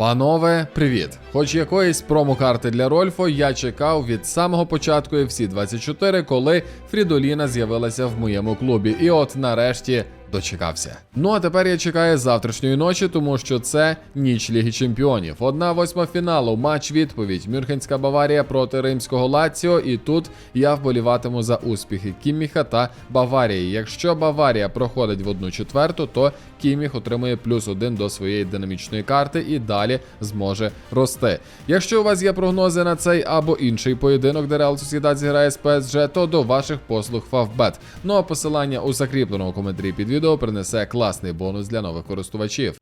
Панове, привіт! Хоч якоїсь промокарти для Рольфо я чекав від самого початку FC 24, коли Фрідоліна з'явилася в моєму клубі. І от нарешті дочекався. Ну а тепер я чекаю завтрашньої ночі, тому що це ніч Ліги Чемпіонів. Одна восьма фіналу, матч відповідь. Мюнхенська Баварія проти римського Лаціо. І тут я вболіватиму за успіхи Кімміха та Баварії. Якщо Баварія проходить в одну четверту, то Кімміх отримує плюс один до своєї динамічної карти і далі зможе рости. Якщо у вас є прогнози на цей або інший поєдинок, де Реал Сосідат зіграє з ПСЖ, то до ваших послуг Фавбет. Ну а посилання у закріпленому коментарі під відео принесе класний бонус для нових користувачів.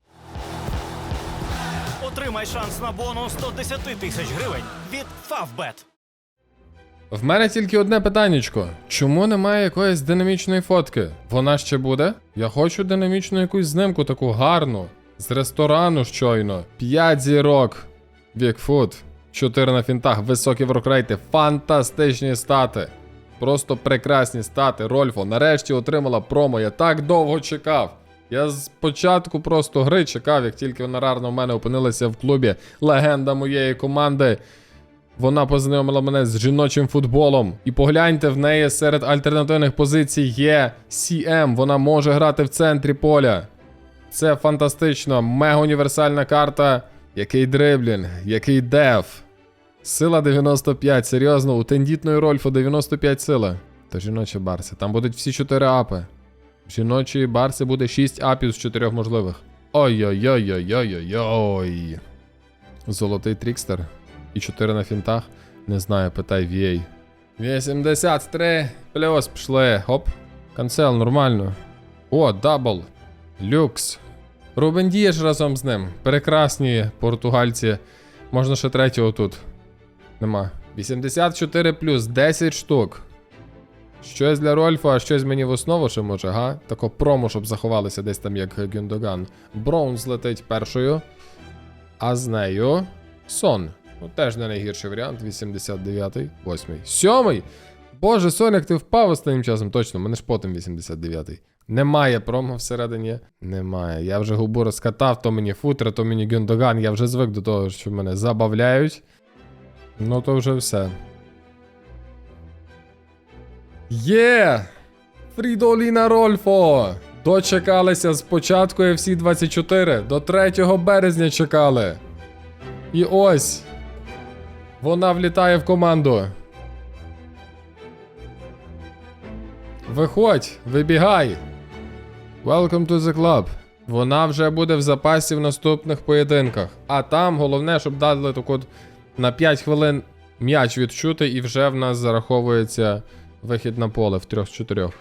Отримай шанс на бонус 110 тисяч гривень від Favbet. В мене тільки одне питаннячко. Чому немає якоїсь динамічної фотки? Вона ще буде? Я хочу динамічну якусь знимку, таку гарну. З ресторану щойно. 5 зірок. Вікфуд. 4 на фінтах, високі воркрейти, фантастичні стати. Просто прекрасні стати. Рольфо нарешті отримала промо. Я так довго чекав. Я з початку просто гри чекав, як тільки вона рарно в мене опинилася в клубі. Легенда моєї команди. Вона познайомила мене з жіночим футболом. І погляньте, в неї серед альтернативних позицій є CM. Вона може грати в центрі поля. Це фантастично. Мега універсальна карта. Який дриблінг, який деф. Сила 95, серйозно, у тендітної Рольфу 95 сили. То жіноча Барси. Там будуть всі 4 апи. В жіночої Барси буде 6 апів з 4 можливих. Ой-ой-ой-ой-ой-ой. Золотий трікстер. І 4 на фінтах. Не знаю, питай VA. 83 плюс пішли. Хоп. Канцел, нормально. О, дабл. Люкс. Рубен Дієш разом з ним. Прекрасні португальці. Можна ще третього тут. Нема. 84 плюс 10 штук. Щось для Рольфа, а щось мені в основу ще може, га? Тако промо, щоб заховалися десь там як Гюндоган. Браунс летить першою. А з нею Сон. Ну, теж не найгірший варіант. 89-й, 8-й. 7-й! Боже, Соняк, ти впав останнім часом, точно, мене ж потім 89-й. Немає промо всередині. Немає. Я вже губу розкатав, то мені футер, то мені Гюндоган. Я вже звик до того, що мене забавляють. Ну, то вже все. Є! Фрідоліна Рольфо! Дочекалися з початку FC 24 до 3 березня чекали. І ось. Вона влітає в команду. Виходь, вибігай. Welcome to the club. Вона вже буде в запасі в наступних поєдинках. А там головне, щоб дали так от на 5 хвилин м'яч відчути, і вже в нас зараховується вихід на поле в 3-4.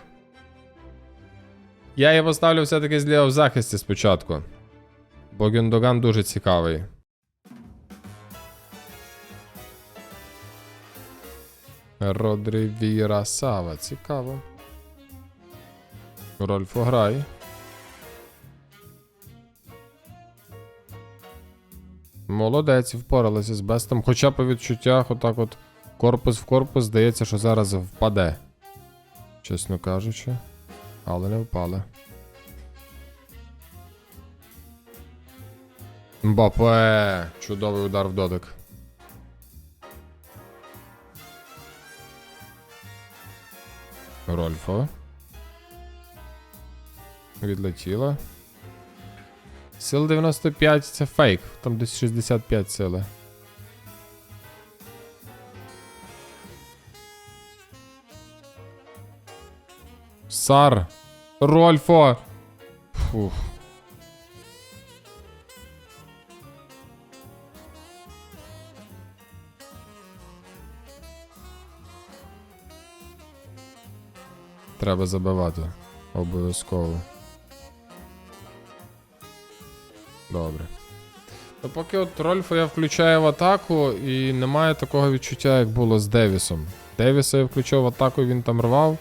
Я її поставлю все-таки зліва в захисті спочатку. Бо Гюндоган дуже цікавий. Родрі Віра Сава. Цікаво. Рольфо грай. Молодець, впоралися з бестом. Хоча по відчуттях, отак от корпус в корпус, здається, що зараз впаде. Чесно кажучи. Але не впали. Мбапе! Чудовий удар в дотик. Рольфо. Відлетіла. Сил 95 це фейк. Там десь 65 сили. Сар. Рольфо. Фух. Треба забивати. Обов'язково. Добре. То поки от Рольфа я включаю в атаку, і немає такого відчуття, як було з Девісом. Девіса я включив в атаку, він там рвав.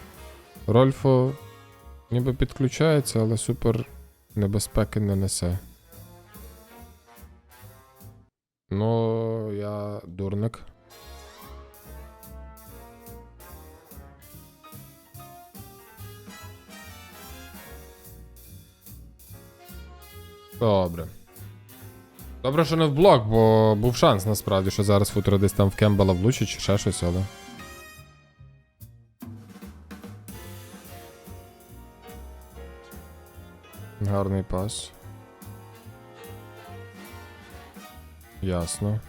Рольфо ніби підключається, але супер небезпеки не несе. Ну, я дурник. Добре. Добре, що не в блок, бо був шанс насправді, що зараз футро десь там в Кембела влучить чи ще щось, але. Гарний пас. Ясно.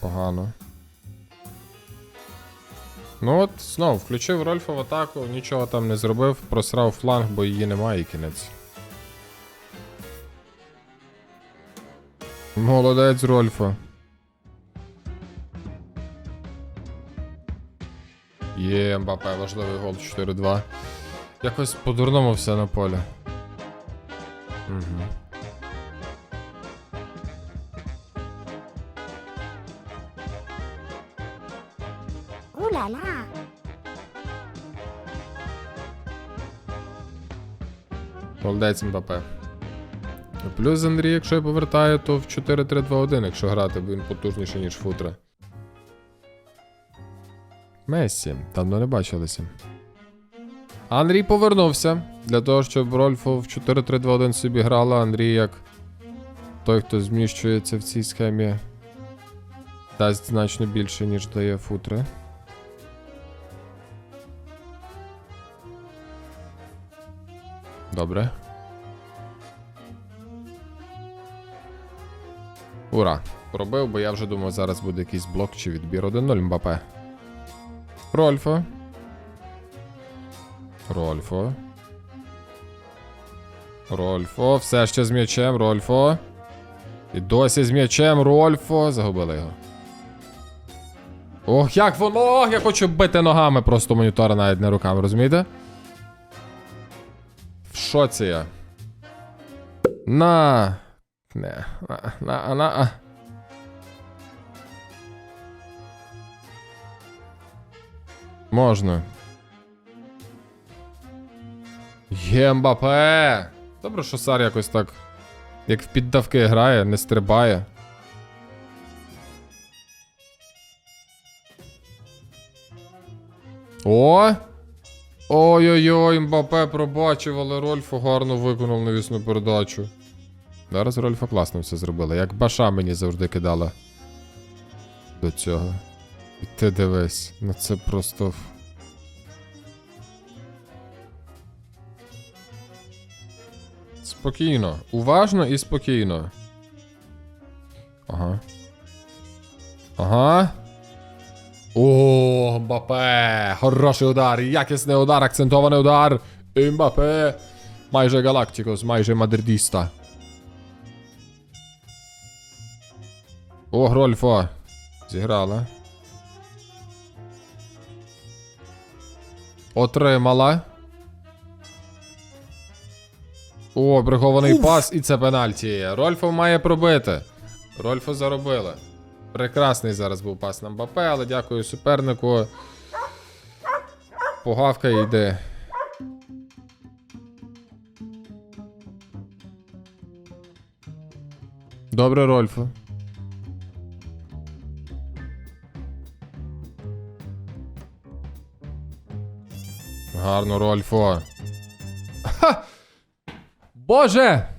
Погано. Ну от, знов, включив Рольфа в атаку, нічого там не зробив, просрав фланг, бо її немає і кінець. Молодець Рольфа. Є, Мбапе, важливий гол 4-2. Якось по-дурному все на полі. Угу. Молодець Мбапе. Плюс Андрій, якщо я повертаю, то в 4-3-2-1, якщо грати, бо він потужніший, ніж футра. Мессі, давно не бачилися. Андрій повернувся для того, щоб Рольфу в 4-3-2-1 собі грала. Андрій як той, хто зміщується в цій схемі, дасть значно більше, ніж дає футри. Добре. Ура! Пробив, бо я вже думав, зараз буде якийсь блок чи відбір 1-0 Мбапе. Рольфо. Рольфо. Рольфо. Все ще з м'ячем. Рольфо. І досі з м'ячем. Рольфо. Загубили його. Ох, як воно! Ох, я хочу бити ногами просто монітора, навіть не руками, розумієте? В шоці я. На. Не. На. На. на. Можна. Є Мбапе! Добре, що Сар якось так. Як в піддавки грає, не стрибає. О! Ой-ой-ой, Мбапе пробачив, але Рольфо гарно виконав навісну передачу. Зараз Рольфа класно все зробила. Як баша мені завжди кидала. До цього. І ти дивись, ну це просто. Спокійно. Уважно і спокійно. Ага. Ага. О, Мбапе! Хороший удар, якісний удар, акцентований удар. Мбапе. Майже Галактикос, майже мадридіста. О, Грольфо. Зіграла. Отримала. О, прихований пас, і це пенальті. Рольфо має пробити. Рольфо заробили. Прекрасний зараз був пас на Мбапе, але дякую супернику. Погавка йде. Добре, Рольфо. Гарно, Рольфо. Ха! Боже!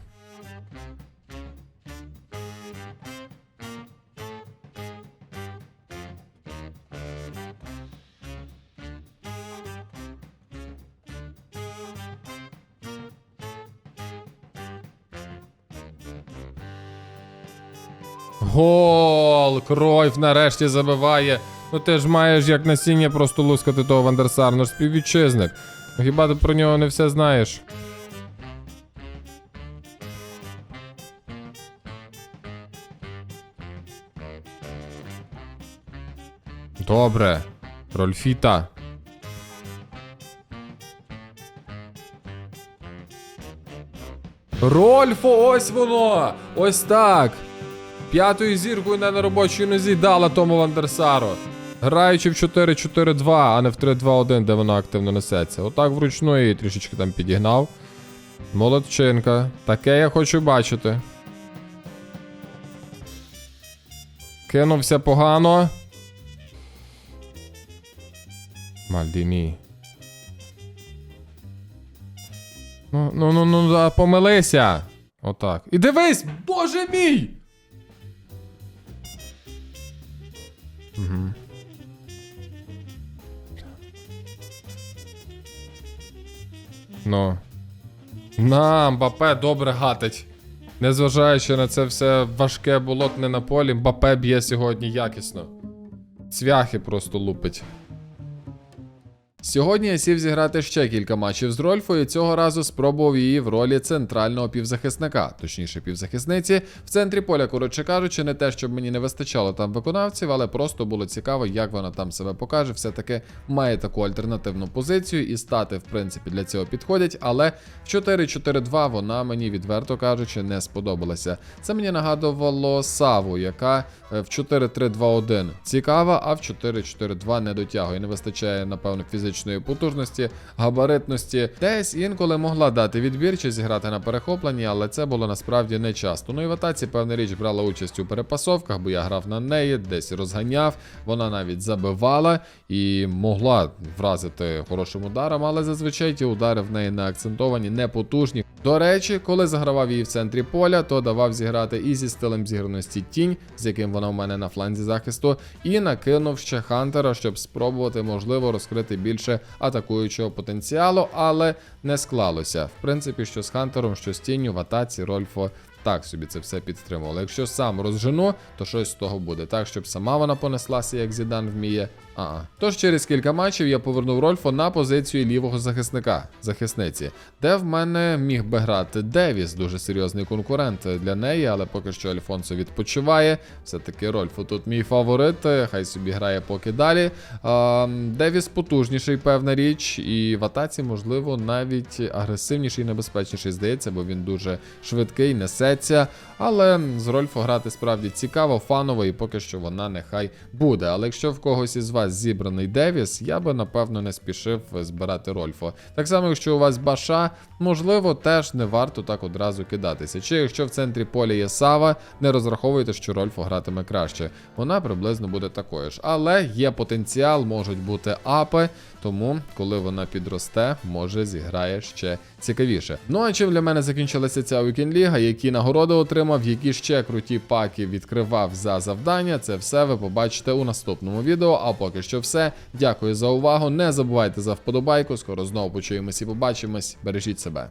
Гол! Кройф нарешті забиває. Ну ти ж маєш як насіння просто лускати того Вандерсар, ну ж співвітчизник. Хіба ти про нього не все знаєш? Добре. Рольфіта. Рольфо, ось воно! Ось так. П'ятою зіркою не на робочій нозі дала тому Вандерсару. Граючи в 4-4-2, а не в 3-2-1, де вона активно несеться. Отак вручну її трішечки там підігнав. Молодчинка. Таке я хочу бачити. Кинувся погано. Мальдіні. Ну, ну, ну, ну, помилися. Отак. І дивись, боже мій! Угу. Ну. На, Мбапе добре гатить. Незважаючи на це все важке болотне на полі, Мбапе б'є сьогодні якісно. Цвяхи просто лупить. Сьогодні я сів зіграти ще кілька матчів з Рольфою. Цього разу спробував її в ролі центрального півзахисника, точніше півзахисниці. В центрі поля, коротше кажучи, не те, щоб мені не вистачало там виконавців, але просто було цікаво, як вона там себе покаже. Все-таки має таку альтернативну позицію, і стати, в принципі, для цього підходять. Але в 4-4-2 вона мені, відверто кажучи, не сподобалася. Це мені нагадувало Саву, яка е, в 4-3-2-1 цікава, а в 4-4-2 не дотягує. Не вистачає, напевно, фізичної потужності, габаритності. Десь інколи могла дати відбір чи зіграти на перехопленні, але це було насправді не часто. Ну і в атаці, певна річ, брала участь у перепасовках, бо я грав на неї, десь розганяв. Вона навіть забивала і могла вразити хорошим ударом, але зазвичай ті удари в неї не акцентовані, не потужні. До речі, коли загравав її в центрі поля, то давав зіграти і зі стилем зіграності тінь, з яким вона в мене на фланзі захисту, і накинув ще Хантера, щоб спробувати, можливо, розкрити більше атакуючого потенціалу, але не склалося. В принципі, що з Хантером, що з тінню в атаці Рольфо так собі це все підтримувало. Якщо сам розжену, то щось з того буде. Так, щоб сама вона понеслася, як Зідан вміє. А-а. Тож через кілька матчів я повернув Рольфо на позицію лівого захисника, захисниці, де в мене міг би грати Девіс, дуже серйозний конкурент для неї, але поки що Альфонсо відпочиває. Все-таки Рольфо тут мій фаворит, хай собі грає поки далі. А, Девіс потужніший, певна річ, і в атаці, можливо, навіть агресивніший і небезпечніший здається, бо він дуже швидкий, несеться. Але з Рольфо грати справді цікаво, фаново, і поки що вона нехай буде. Але якщо в когось із вас зібраний Девіс, я би напевно не спішив збирати Рольфо. Так само, якщо у вас Баша, можливо, теж не варто так одразу кидатися. Чи якщо в центрі поля є Сава, не розраховуйте, що Рольфо гратиме краще. Вона приблизно буде такою ж. Але є потенціал, можуть бути апи. Тому, коли вона підросте, може зіграє ще цікавіше. Ну а чим для мене закінчилася ця Вікінліга, які нагороди отримав, які ще круті паки відкривав за завдання, це все ви побачите у наступному відео. А поки що все. Дякую за увагу. Не забувайте за вподобайку. Скоро знову почуємось і побачимось. Бережіть себе.